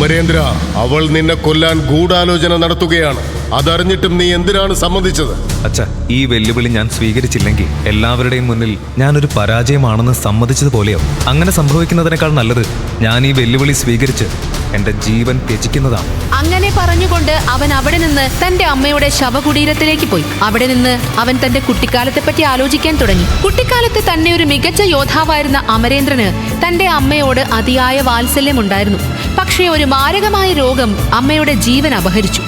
അമരേന്ദ്ര അവൾ നിന്നെ കൊല്ലാൻ ഗൂഢാലോചന നടത്തുകയാണ്. അതറിഞ്ഞിട്ടും നീ എന്തിനാണ് സമ്മതിച്ചത്? അച്ഛ ഈ വെല്ലുവിളി ഞാൻ സ്വീകരിച്ചില്ലെങ്കിൽ എല്ലാവരുടെയും മുന്നിൽ ഞാനൊരു പരാജയമാണെന്ന് സമ്മതിച്ചതുപോലെയോ അങ്ങനെ സംഭവിക്കുന്നതിനേക്കാൾ നല്ലത് ഞാൻ ഈ വെല്ലുവിളി സ്വീകരിച്ച് എന്റെ ജീവൻ ത്യജിക്കുന്നതാണ്. അങ്ങനെ പറഞ്ഞുകൊണ്ട് അവൻ അവിടെ നിന്ന് തന്റെ അമ്മയുടെ ശവകുടീരത്തിലേക്ക് പോയി. അവിടെ നിന്ന് അവൻ തന്റെ കുട്ടിക്കാലത്തെ പറ്റി ആലോചിക്കാൻ തുടങ്ങി. കുട്ടിക്കാലത്ത് തന്നെ ഒരു മികച്ച യോദ്ധാവായിരുന്ന അമരേന്ദ്രന് തന്റെ അമ്മയോട് അതിയായ വാത്സല്യമുണ്ടായിരുന്നു. പക്ഷേ ഒരു മാരകമായ രോഗം അമ്മയുടെ ജീവൻ അപഹരിച്ചു.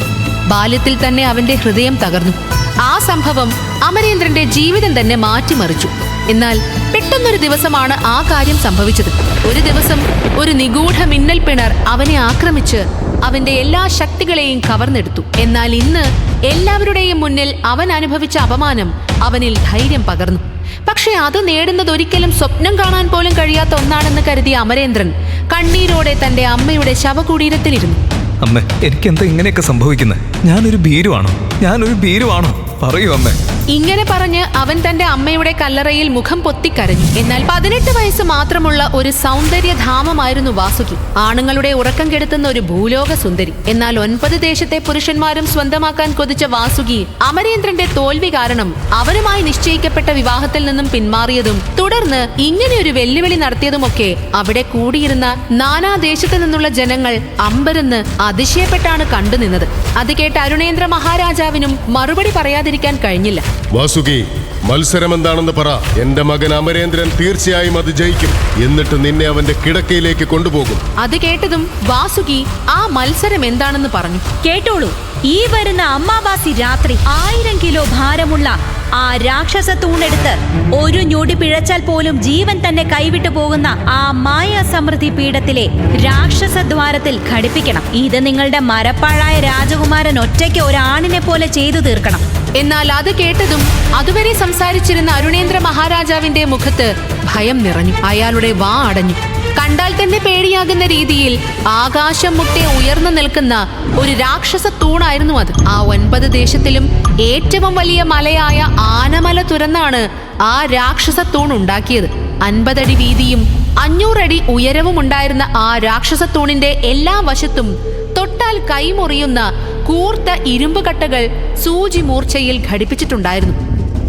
ബാല്യത്തിൽ തന്നെ അവന്റെ ഹൃദയം തകർന്നു. ആ സംഭവം അമരേന്ദ്രന്റെ ജീവിതം തന്നെ മാറ്റിമറിച്ചു. എന്നാൽ പെട്ടെന്നൊരു ദിവസമാണ് ആ കാര്യം സംഭവിച്ചത്. ഒരു ദിവസം ഒരു നിഗൂഢ മിന്നൽ പിണർ അവനെ ആക്രമിച്ച് അവന്റെ എല്ലാ ശക്തികളെയും കവർന്നെടുത്തു. എന്നാൽ ഇന്ന് എല്ലാവരുടെയും മുന്നിൽ അവൻ അനുഭവിച്ച അപമാനം അവനിൽ ധൈര്യം പകർന്നു. പക്ഷെ അത് നേടുന്നത് ഒരിക്കലും സ്വപ്നം കാണാൻ പോലും കഴിയാത്ത ഒന്നാണെന്ന് കരുതിയ അമരേന്ദ്രൻ കണ്ണീരോടെ തന്റെ അമ്മയുടെ ശവകുടീരത്തിലിരുന്നു. അമ്മ എനിക്കെന്താ ഇങ്ങനെയൊക്കെ സംഭവിക്കുന്നത് ഞാനൊരു ഭീരുവാണോ? ഞാനൊരു ഭീരുവാണോ? പറയൂ അമ്മേ. ഇങ്ങനെ പറഞ്ഞ് അവൻ തന്റെ അമ്മയുടെ കല്ലറയിൽ മുഖം പൊത്തിക്കരഞ്ഞു. എന്നാൽ പതിനെട്ട് വയസ്സ് മാത്രമുള്ള ഒരു സൗന്ദര്യ ധാമമായിരുന്നു വാസുകി. ആണുങ്ങളുടെ ഉറക്കം കെടുത്തുന്ന ഒരു ഭൂലോക സുന്ദരി. എന്നാൽ ഒൻപത് ദേശത്തെ പുരുഷന്മാരും സ്വന്തമാക്കാൻ കൊതിച്ച വാസുകി അമരേന്ദ്രന്റെ തോൽവി കാരണം അവരുമായി നിശ്ചയിക്കപ്പെട്ട വിവാഹത്തിൽ നിന്നും പിന്മാറിയതും തുടർന്ന് ഇങ്ങനെ ഒരു വെല്ലുവിളി നടത്തിയതുമൊക്കെ അവിടെ കൂടിയിരുന്ന നാനാ ദേശത്തു നിന്നുള്ള ജനങ്ങൾ അമ്പരന്ന് അതിശയപ്പെട്ടാണ് കണ്ടുനിന്നത് അത് കേട്ട് അരുണേന്ദ്ര മഹാരാജാവിനും മറുപടി പറയാതിരിക്കാൻ കഴിഞ്ഞില്ല. വാസുകി മത്സരം എന്താണെന്ന് പറ. എന്റെ മകൻ അമരേന്ദ്രൻ തീർച്ചയായും അത് ജയിക്കും. എന്നിട്ട് നിന്നെ അവന്റെ കിടക്കയിലേക്ക് കൊണ്ടുപോകും. അത് കേട്ടതും വാസുകി ആ മത്സരം എന്താണെന്ന് പറഞ്ഞു. കേട്ടോളൂ. ഈ വരുന്ന അമ്മാവാസി രാത്രി ആയിരം കിലോ ഭാരമുള്ള ആ രാക്ഷസ തൂണെടുത്ത് ഒരു ഞൊടി പിഴച്ചാൽ പോലും ജീവൻ തന്നെ കൈവിട്ടു പോകുന്ന ആ മായ സമൃദ്ധി പീഠത്തിലെ രാക്ഷസ ദ്വാരത്തിൽ ഘടിപ്പിക്കണം. ഇത് നിങ്ങളുടെ മരപ്പാഴായ രാജകുമാരൻ ഒറ്റയ്ക്ക് ഒരാണിനെ പോലെ ചെയ്തു തീർക്കണം. എന്നാൽ അത് കേട്ടതും അതുവരെ സംസാരിച്ചിരുന്ന അരുണേന്ദ്ര മഹാരാജാവിന്റെ മുഖത്ത് ഭയം നിറഞ്ഞു. അയാളുടെ വാ അടഞ്ഞു. കണ്ടാൽ തന്നെ പേടിയാകുന്ന രീതിയിൽ ആകാശം മുട്ടെ ഉയർന്നു നിൽക്കുന്ന ഒരു രാക്ഷസ തൂണായിരുന്നു അത്. ആ ഒൻപത് ദേശത്തിലും ഏറ്റവും വലിയ മലയായ ആനമല തുരന്നാണ് ആ രാക്ഷസ തൂൺ ഉണ്ടാക്കിയത്. അൻപതടി വീതിയും അഞ്ഞൂറടി ഉയരവും ഉണ്ടായിരുന്ന ആ രാക്ഷസ തൂണിന്റെ എല്ലാ വശത്തും തൊട്ടാൽ കൈമുറിയുന്ന കൂർത്ത ഇരുമ്പ് കട്ടകൾ സൂചി മൂർച്ചയിൽ ഘടിപ്പിച്ചിട്ടുണ്ടായിരുന്നു.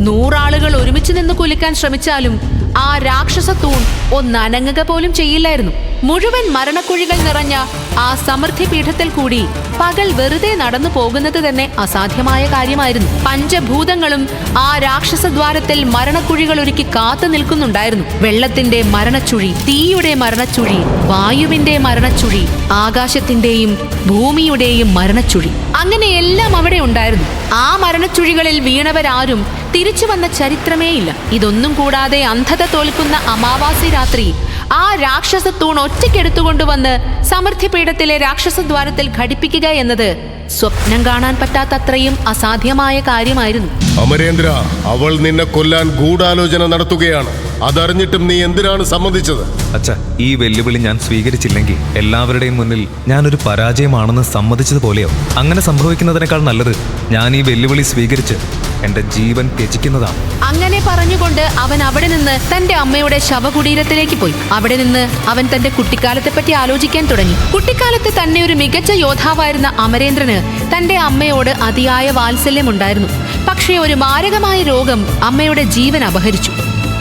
നൂറാളുകൾ ഒരുമിച്ച് നിന്ന് കുലുക്കാൻ ശ്രമിച്ചാലും ആ രാക്ഷസ തൂൺ ഒന്നനങ്ങുക പോലും ചെയ്യില്ലായിരുന്നു. മുഴുവൻ മരണക്കുഴികൾ നിറഞ്ഞ ആ സമൃദ്ധി പീഠത്തിൽ കൂടി പകൽ വെറുതെ നടന്നു പോകുന്നത് തന്നെ അസാധ്യമായ കാര്യമായിരുന്നു. പഞ്ചഭൂതങ്ങളും ആ രാക്ഷസദ്വാരത്തിൽ മരണക്കുഴികൾ ഒരുക്കി കാത്തു നിൽക്കുന്നുണ്ടായിരുന്നു. വെള്ളത്തിന്റെ മരണച്ചുഴി തീയുടെ മരണച്ചുഴി വായുവിന്റെ മരണച്ചുഴി ആകാശത്തിന്റെയും ഭൂമിയുടെയും മരണച്ചുഴി. അങ്ങനെ എല്ലാം അവിടെ ഉണ്ടായിരുന്നു. ആ മരണച്ചുഴികളിൽ വീണവരാരും തിരിച്ചു വന്ന ചരിത്രമേയില്ല. ഇതൊന്നും കൂടാതെ അന്ധത തോൽക്കുന്ന അമാവാസി രാത്രി ആ രാക്ഷസ തൂൺ ഒറ്റയ്ക്കെടുത്തുകൊണ്ടുവന്ന് സമൃദ്ധി പീഠത്തിലെ രാക്ഷസ ദ്വാരത്തിൽ ഘടിപ്പിക്കുക എന്നത് സ്വപ്നം കാണാൻ പറ്റാത്തത്രയും അസാധ്യമായ കാര്യമായിരുന്നു. അമരേന്ദ്ര അവൾ നിന്നെ കൊല്ലാൻ ഗൂഢാലോചന നടത്തുകയാണ്. അതറിഞ്ഞിട്ടും നീ എന്തിനാണ് സമ്മതിച്ചത്? അച്ഛ ഈ വെല്ലുവിളി ഞാൻ സ്വീകരിച്ചില്ലെങ്കിൽ എല്ലാവരുടെയും മുന്നിൽ ഞാനൊരു പരാജയമാണെന്ന് സമ്മതിച്ചതുപോലെയോ? അങ്ങനെ സംഭവിക്കുന്നതിനേക്കാൾ നല്ലത് ഞാൻ ഈ വെല്ലുവിളി സ്വീകരിച്ച് എന്റെ ജീവൻ ത്യജിക്കുന്നതാണ്. അങ്ങനെ പറഞ്ഞുകൊണ്ട് അവൻ അവിടെ നിന്ന് തന്റെ അമ്മയുടെ ശവകുടീരത്തിലേക്ക് പോയി. അവിടെ നിന്ന് അവൻ തന്റെ കുട്ടിക്കാലത്തെ പറ്റി ആലോചിക്കാൻ തുടങ്ങി. കുട്ടിക്കാലത്ത് തന്നെ ഒരു മികച്ച യോദ്ധാവായിരുന്ന അമരേന്ദ്രന് തന്റെ അമ്മയോട് അതിയായ വാത്സല്യമുണ്ടായിരുന്നു. പക്ഷേ ഒരു മാരകമായ രോഗം അമ്മയുടെ ജീവൻ അപഹരിച്ചു.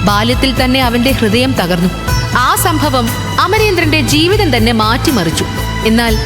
ബാല്യത്തിൽ തന്നെ അവന്റെ ഹൃദയം തകർന്നു. ആ സംഭവം അമരേന്ദ്രന്റെ ജീവിതം തന്നെ മാറ്റിമറിച്ചു. എന്നാൽ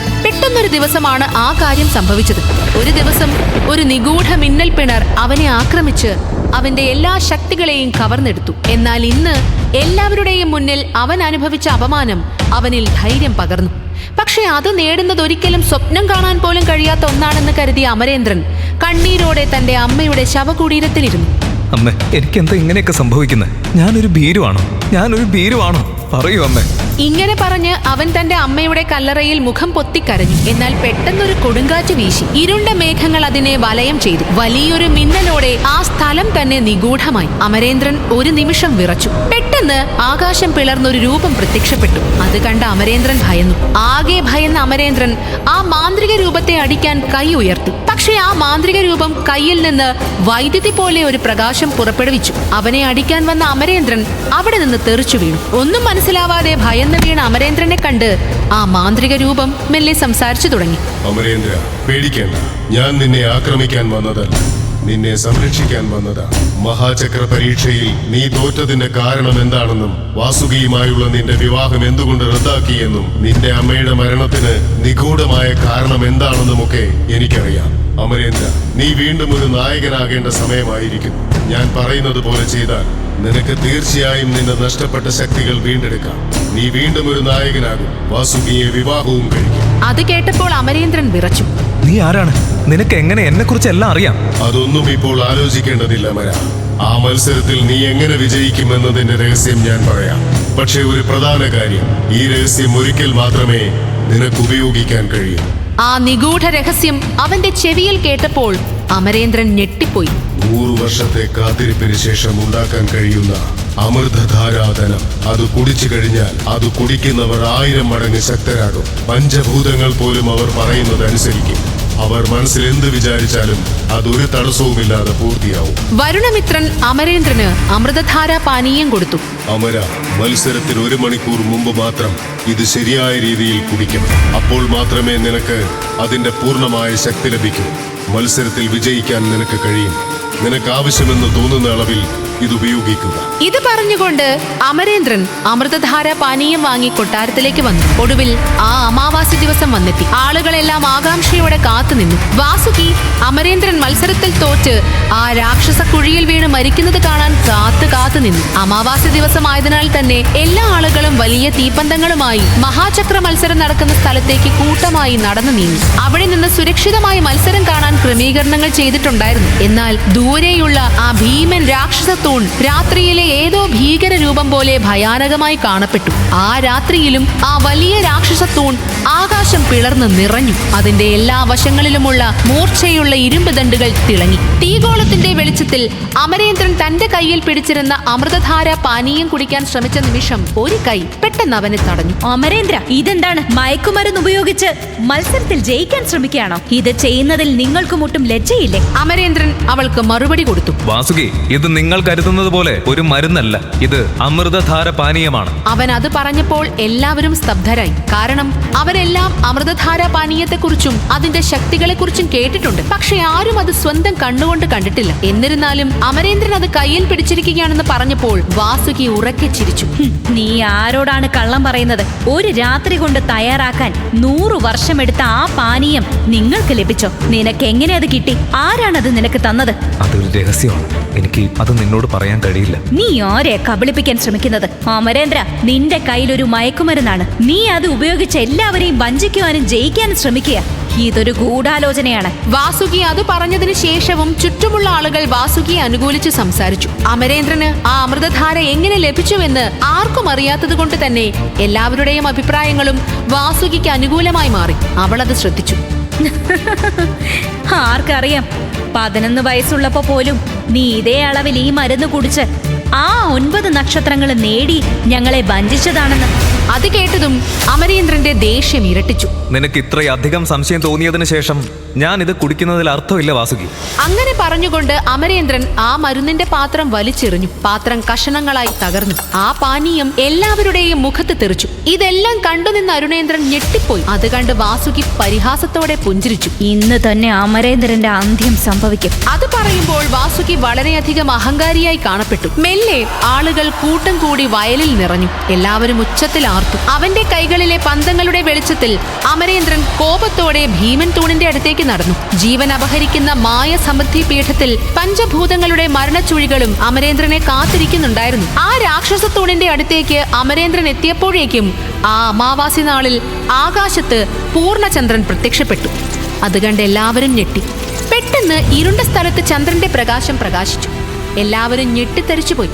പെട്ടെന്നൊരു ദിവസമാണ് ആ കാര്യം സംഭവിച്ചത്. ഒരു ദിവസം ഒരു നിഗൂഢ മിന്നൽ പിണർ അവനെ ആക്രമിച്ച് അവന്റെ എല്ലാ ശക്തികളെയും കവർന്നെടുത്തു. എന്നാൽ ഇന്ന് എല്ലാവരുടെയും മുന്നിൽ അവൻ അനുഭവിച്ച അപമാനം അവനിൽ ധൈര്യം പകർന്നു. പക്ഷെ അത് നേടുന്നത് ഒരിക്കലും സ്വപ്നം കാണാൻ പോലും കഴിയാത്ത ഒന്നാണെന്ന് കരുതിയ അമരേന്ദ്രൻ കണ്ണീരോടെ തന്റെ അമ്മയുടെ ശവകുടീരത്തിലിരുന്നു. അമ്മ എനിക്കെന്താ ഇങ്ങനെയൊക്കെ സംഭവിക്കുന്നത് ഞാനൊരു ഭീരുവാണോ? ഞാനൊരു ഭീരുവാണോ? പറയൂ അമ്മേ. ഇങ്ങനെ പറഞ്ഞ് അവൻ തന്റെ അമ്മയുടെ കല്ലറയിൽ മുഖം പൊത്തിക്കരഞ്ഞു. എന്നാൽ പെട്ടെന്നൊരു കൊടുങ്കാറ്റ് വീശി. ഇരുണ്ട മേഘങ്ങൾ അതിനെ വലയം ചെയ്തു. വലിയൊരു മിന്നലോടെ ആ സ്ഥലം തന്നെ നിഗൂഢമായി. അമരേന്ദ്രൻ ഒരു നിമിഷം വിറച്ചു. പെട്ടെന്ന് ആകാശം പിളർന്നൊരു രൂപം പ്രത്യക്ഷപ്പെട്ടു. അത് കണ്ട അമരേന്ദ്രൻ ഭയന്നു. ആകെ ഭയന്ന അമരേന്ദ്രൻ ആ മാന്ത്രിക രൂപത്തെ അടിക്കാൻ കൈ ഉയർത്തി. പക്ഷേ ആ മാന്ത്രിക രൂപം കയ്യിൽ നിന്ന് വൈദ്യുതി പോലെ ഒരു പ്രകാശം പുറപ്പെടുവിച്ചു. അവനെ അടിക്കാൻ വന്ന അമരേന്ദ്രൻ അവിടെ നിന്ന് തെറിച്ചു വീണു. ഒന്നും മനസ്സിലാവാതെ ഭയന്ന് വീണ അമരേന്ദ്രനെ കണ്ട് ആ മാന്ത്രിക രൂപം മെല്ലെ സംസാരിച്ചു തുടങ്ങി. അമരേന്ദ്ര പേടിക്കേണ്ട. ഞാൻ നിന്നെ ആക്രമിക്കാൻ വന്നതല്ല. നിന്നെ സംരക്ഷിക്കാൻ വന്നതാ. മഹാചക്ര പരീക്ഷയിൽ നീ തോറ്റതിന്റെ കാരണം എന്താണെന്നും വാസുകിയുമായുള്ള നിന്റെ വിവാഹം എന്തുകൊണ്ട് റദ്ദാക്കിയെന്നും നിന്റെ അമ്മയുടെ മരണത്തിന് നിഗൂഢമായ കാരണം എന്താണെന്നുമൊക്കെ എനിക്കറിയാം. അമരേന്ദ്ര നീ വീണ്ടും ഒരു നായകനാകേണ്ട സമയമായിരിക്കും ഞാൻ പറയുന്നത് പോലെ ചെയ്താൽ നിനക്ക് തീർച്ചയായും നിന്റെ നഷ്ടപ്പെട്ട ശക്തികൾ വീണ്ടെടുക്കാം. നീ വീണ്ടും ഒരു നായകനാകും. വാസുകിയെ വിവാഹവും കഴിക്കും. അത് കേട്ടപ്പോൾ അമരേന്ദ്രൻ വിറച്ചു. നീ ആരാണ്? നിനക്ക് എങ്ങനെ എന്നെ കുറിച്ച് എല്ലാം അറിയാം? അതൊന്നും ഇപ്പോൾ ആലോചിക്കേണ്ടതില്ല മര. ആ മത്സരത്തിൽ നീ എങ്ങനെ വിജയിക്കുമെന്നതിന്റെ രഹസ്യം ഞാൻ പറയാം. പക്ഷേ ഒരു പ്രധാന കാര്യം ഈ രഹസ്യം ഒരിക്കൽ മാത്രമേ നിനക്ക് ഉപയോഗിക്കാൻ കഴിയൂ. ആ നിഗൂഢ രഹസ്യം അവന്റെ ചെവിയിൽ കേട്ടപ്പോൾ അമരേന്ദ്രൻ ഞെട്ടിപ്പോയി. നൂറു വർഷത്തെ കാത്തിരിപ്പിന് ശേഷം ഉണ്ടാക്കാൻ കഴിയുന്ന അമൃതധാരാധനം. അത് കുടിച്ചു കഴിഞ്ഞാൽ അത് കുടിക്കുന്നവർ ആയിരം മടങ്ങ് ശക്തരാകും. പഞ്ചഭൂതങ്ങൾ പോലും അവർ പറയുന്നത് അനുസരിക്കും. അവർ മനസ്സിൽ എന്ത് വിചാരിച്ചാലും അതൊരു തടസ്സവുമില്ലാതെ പൂർത്തിയാവും. വരുണമിത്രൻ അമരേന്ദ്രന് അമൃതധാര പാനീയം കൊടുത്തു. അമര മത്സരത്തിന് ഒരു മണിക്കൂർ മുമ്പ് മാത്രം ഇത് ശരിയായ രീതിയിൽ കുടിക്കണം. അപ്പോൾ മാത്രമേ നിനക്ക് അതിന്റെ പൂർണമായ ശക്തി ലഭിക്കൂ. മത്സരത്തിൽ വിജയിക്കാൻ നിനക്ക് കഴിയും. നിനക്ക് ആവശ്യമെന്ന് തോന്നുന്ന അളവിൽ ഇത് ഉപയോഗിക്കുക. ഇത് പറഞ്ഞുകൊണ്ട് അമരേന്ദ്രൻ അമൃതധാര പാനീയം വാങ്ങി കൊട്ടാരത്തിലേക്ക് വന്നു. ഒടുവിൽ ആ അമാവാസി ദിവസം വന്നെത്തി. ആളുകളെല്ലാം ആകാംക്ഷയോടെ കാത്തുനിന്നു വാസുകി അമരേന്ദ്രൻ മത്സരത്തിൽ തോറ്റ് ആ രാക്ഷസ കുഴിയിൽ വീണ് മരിക്കുന്നത് കാണാൻ കാത്തു കാത്തുനിന്നു അമാവാസി ദിവസമായതിനാൽ തന്നെ എല്ലാ ആളുകളും വലിയ തീപ്പന്തങ്ങളുമായി മഹാചക്ര മത്സരം നടക്കുന്ന സ്ഥലത്തേക്ക് കൂട്ടമായി നടന്നു നീങ്ങി. അവിടെ നിന്ന് സുരക്ഷിതമായി മത്സരം കാണാൻ ക്രമീകരണങ്ങൾ ചെയ്തിട്ടുണ്ടായിരുന്നു. എന്നാൽ ദൂരെയുള്ള ആ ഭീമൻ രാക്ഷസ തൂൺ രാത്രിയിലെ ഏതോ ഭീകര രൂപം പോലെ ഭയാനകമായി കാണപ്പെട്ടു. ആ രാത്രിയിലും ആ വലിയ രാക്ഷസ തൂൺ ആകാശം പിളർന്ന് നിറഞ്ഞു. അതിന്റെ എല്ലാ വശങ്ങളിലുമുള്ള മൂർച്ചയുള്ള ഇരുമ്പ് ദണ്ടുകൾ തിളങ്ങി. തീഗോളത്തിന്റെ വെളിച്ചത്തിൽ അമരേന്ദ്രൻ തന്റെ കയ്യിൽ പിടിച്ചിരുന്ന അമൃതധാര പാനീയം കുടിക്കാൻ ശ്രമിച്ച നിമിഷം ഒരു കൈ പെട്ടെന്ന് അവനെ തടഞ്ഞു. അമരേന്ദ്ര ഇതെന്താണ്? മയക്കുമരുന്ന് ഉപയോഗിച്ച് മത്സരത്തിൽ ജയിക്കാൻ ശ്രമിക്കുകയാണോ? ഇത് ചെയ്യുന്നതിൽ നിങ്ങൾക്കും ഒട്ടും ലജ്ജയില്ലേ? അമരേന്ദ്രൻ അവൾക്ക് മറുപടി കൊടുത്തു. വാസുകി ഇത് നിങ്ങൾ കരുതുന്നത് പോലെ ഒരു മരുന്നല്ല. ഇത് അമൃതധാര പാനീയമാണ്. അവൻ അത് പറഞ്ഞപ്പോൾ എല്ലാവരും സ്തബ്ധരായി. കാരണം അവരെല്ലാം അമൃതധാര പാനീയത്തെക്കുറിച്ചും അതിന്റെ ശക്തികളെക്കുറിച്ചും കേട്ടിട്ടുണ്ട്. പക്ഷെ ആരും അത് സ്വന്തം കണ്ണുകൊണ്ട് കണ്ടിട്ടില്ല. എന്നിരുന്നാലും അമരേന്ദ്രൻ അത് കയ്യിൽ പിടിച്ചിരിക്കുകയാണെന്ന് പറഞ്ഞപ്പോൾ വാസുകി ഉറക്കെ ചിരിച്ചു. നീ ആരോടാണ് കള്ളം പറയുന്നത്? ഒരു രാത്രി കൊണ്ട് തയ്യാറാക്കാൻ നൂറു വർഷമെടുത്ത ആ പാനീയം നിങ്ങൾക്ക് ലഭിച്ചോ? നിനക്ക് എങ്ങനെ അത് കിട്ടി? ആരാണത് നിനക്ക് തന്നത്? അതൊരു രഹസ്യമാണ്. എനിക്ക് അത് നിന്നോട് പറയാൻ കഴിയില്ല. നീ ആരെയാ കബളിപ്പിക്കാൻ ശ്രമിക്കുന്നത്? അമരേന്ദ്ര നിന്റെ കയ്യിൽ ഒരു മയക്കുമരുന്നാണ്. നീ അത് ഉപയോഗിച്ച് എല്ലാവരെയും വഞ്ചിക്കുവാനും ജയിക്കാനും ശ്രമിക്കുക. ഇതൊരു ഗൂഢാലോചനയാണ്. വാസുകി അത് പറഞ്ഞതിന് ശേഷവും ചുറ്റുമുള്ള ആളുകൾ വാസുകിയെ അനുകൂലിച്ച് സംസാരിച്ചു. അമരേന്ദ്രന് ആ അമൃതധാര എങ്ങനെ ലഭിച്ചുവെന്ന് ആർക്കും അറിയാത്തത് കൊണ്ട് തന്നെ എല്ലാവരുടെയും അഭിപ്രായങ്ങളും വാസുകിക്ക് അനുകൂലമായി മാറി. അവൾ അത് ശ്രദ്ധിച്ചു. ആർക്കറിയാം. പതിനൊന്ന് വയസ്സുള്ളപ്പോ പോലും നീ ഇതേ അളവിൽ ഈ മരുന്ന് കുടിച്ച് ആ ഒൻപത് നക്ഷത്രങ്ങൾ നേടി ഞങ്ങളെ വഞ്ചിച്ചതാണെന്ന്. അത് കേട്ടതും അമരേന്ദ്രന്റെ ദേഷ്യം ഇരട്ടിച്ചു. നിനക്ക് ഇത്രയധികം സംശയം തോന്നിയതിനു ശേഷം ഞാൻ ഇത് കുടിക്കുന്നതിൽ അർത്ഥമില്ല വാസുകി. അങ്ങനെ പറഞ്ഞുകൊണ്ട് അമരേന്ദ്രൻ ആ മരുന്നിന്റെ പാത്രം വലിച്ചെറിഞ്ഞു. പാത്രം കഷണങ്ങളായി തകർന്നു. ആ പാനീയം എല്ലാവരുടെയും മുഖത്ത് തെറിച്ചു. ഇതെല്ലാം കണ്ടുനിന്ന അരുണേന്ദ്രൻ ഞെട്ടിപ്പോയി. അത് കണ്ട് വാസുകി പരിഹാസത്തോടെ പുഞ്ചിരിച്ചു. ഇന്ന് തന്നെ അമരേന്ദ്രന്റെ അന്ത്യം സംഭവിക്കും. അത് പറയുമ്പോൾ വാസുകി വളരെയധികം അഹങ്കാരിയായി കാണപ്പെട്ടു. മെല്ലെ ആളുകൾ കൂട്ടം കൂടി വയലിൽ നിറഞ്ഞു. എല്ലാവരും ഉച്ചത്തിൽ ആർത്തു. അവന്റെ കൈകളിലെ പന്തങ്ങളുടെ വെളിച്ചത്തിൽ അമരേന്ദ്രൻ കോപത്തോടെ ഭീമൻ തൂണിന്റെ അടുത്തേക്ക് നടന്നു. ജീവൻ അപഹരിക്കുന്ന മായ സമൃദ്ധി പീഠത്തിൽ പഞ്ചഭൂതങ്ങളുടെ മരണച്ചുഴികളും അമരേന്ദ്രനെ കാത്തിരിക്കുന്നുണ്ടായിരുന്നു. ആ രാക്ഷസ തൂണിന്റെ അടുത്തേക്ക് അമരേന്ദ്രൻ എത്തിയപ്പോഴേക്കും ആ അമാവാസി നാളിൽ ആകാശത്ത് പൂർണചന്ദ്രൻ പ്രത്യക്ഷപ്പെട്ടു. അത് കണ്ട് എല്ലാവരും ഞെട്ടി. പെട്ടെന്ന് ഇരുണ്ട സ്ഥലത്ത് ചന്ദ്രന്റെ പ്രകാശം പ്രകാശിച്ചു. എല്ലാവരും ഞെട്ടിത്തെറിച്ചുപോയി.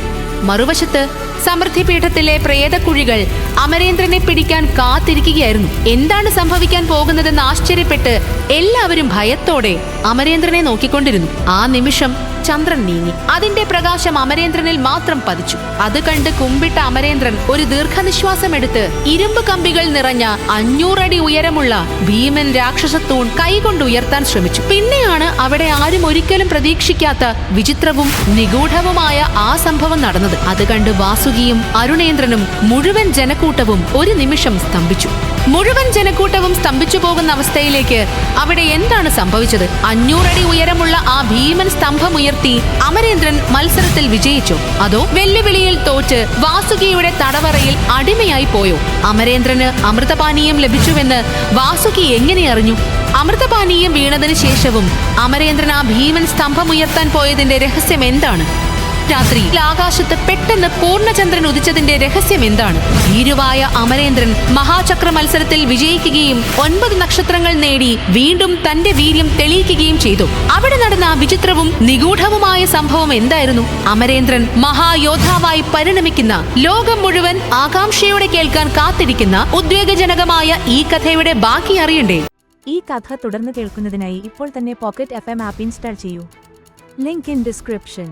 മറുവശത്ത് സമൃദ്ധി പീഠത്തിലെ പ്രേതക്കുഴികൾ അമരേന്ദ്രനെ പിടിക്കാൻ കാത്തിരിക്കുകയായിരുന്നു. എന്താണ് സംഭവിക്കാൻ പോകുന്നതെന്ന് ആശ്ചര്യപ്പെട്ട് എല്ലാവരും ഭയത്തോടെ അമരേന്ദ്രനെ നോക്കിക്കൊണ്ടിരുന്നു. ആ നിമിഷം ചന്ദ്രൻ നീങ്ങി. അതിന്റെ പ്രകാശം അമരേന്ദ്രനിൽ മാത്രം പതിച്ചു. അത് കണ്ട് കുമ്പിട്ട അമരേന്ദ്രൻ ഒരു ദീർഘനിശ്വാസം എടുത്ത് ഇരുമ്പ് കമ്പികൾ നിറഞ്ഞ അഞ്ഞൂറടി ഉയരമുള്ള ഭീമൻ രാക്ഷസത്തൂൺ കൈകൊണ്ട് ഉയർത്താൻ ശ്രമിച്ചു. പിന്നെയാണ് അവിടെ ആരും ഒരിക്കലും പ്രതീക്ഷിക്കാത്ത വിചിത്രവും നിഗൂഢവുമായ ആ സംഭവം നടന്നത്. അത് കണ്ട് വാസുകിയും അരുണേന്ദ്രനും മുഴുവൻ ജനക്കൂട്ടവും ഒരു നിമിഷം സ്തംഭിച്ചു. മുഴുവൻ ജനക്കൂട്ടവും സ്തംഭിച്ചു പോകുന്ന അവസ്ഥയിലേക്ക് അവിടെ എന്താണ് സംഭവിച്ചത്? അഞ്ഞൂറടി ഉയരമുള്ള ആ ഭീമൻ സ്തംഭമുയർത്തി അമരേന്ദ്രൻ മത്സരത്തിൽ വിജയിച്ചു. അതോ വെല്ലുവിളിയിൽ തോറ്റ് വാസുകിയുടെ തടവറയിൽ അടിമയായി പോയോ? അമരേന്ദ്രന് അമൃതപാനീയം ലഭിച്ചുവെന്ന് വാസുകി എങ്ങനെ അറിഞ്ഞു? അമൃതപാനീയം വീണതിനു ശേഷവും അമരേന്ദ്രൻ ആ ഭീമൻ സ്തംഭമുയർത്താൻ പോയതിന്റെ രഹസ്യം എന്താണ്? രാത്രി. ആകാശത്ത് പെട്ടെന്ന് പൂർണചന്ദ്രൻ ഉദിച്ചതിന്റെ രഹസ്യം എന്താണ്? ഭീരുവായ അമരേന്ദ്രൻ മഹാചക്ര മത്സരത്തിൽ വിജയിക്കുകയും ഒൻപത് നക്ഷത്രങ്ങൾ നേടി വീണ്ടും തന്റെ വീര്യം തെളിയിക്കുകയും ചെയ്തു. അവിടെ നടന്ന വിചിത്രവും നിഗൂഢവുമായ സംഭവം എന്തായിരുന്നു? അമരേന്ദ്രൻ മഹായോദ്ധാവായി പരിണമിക്കുന്ന ലോകം മുഴുവൻ ആകാംക്ഷയോടെ കേൾക്കാൻ കാത്തിരിക്കുന്ന ഉദ്വേഗജനകമായ ഈ കഥയുടെ ബാക്കി അറിയണ്ടേ? ഈ കഥ തുടർന്ന് കേൾക്കുന്നതിനായി ഇപ്പോൾ തന്നെ pocket F M app install ചെയ്യൂ. Link in description.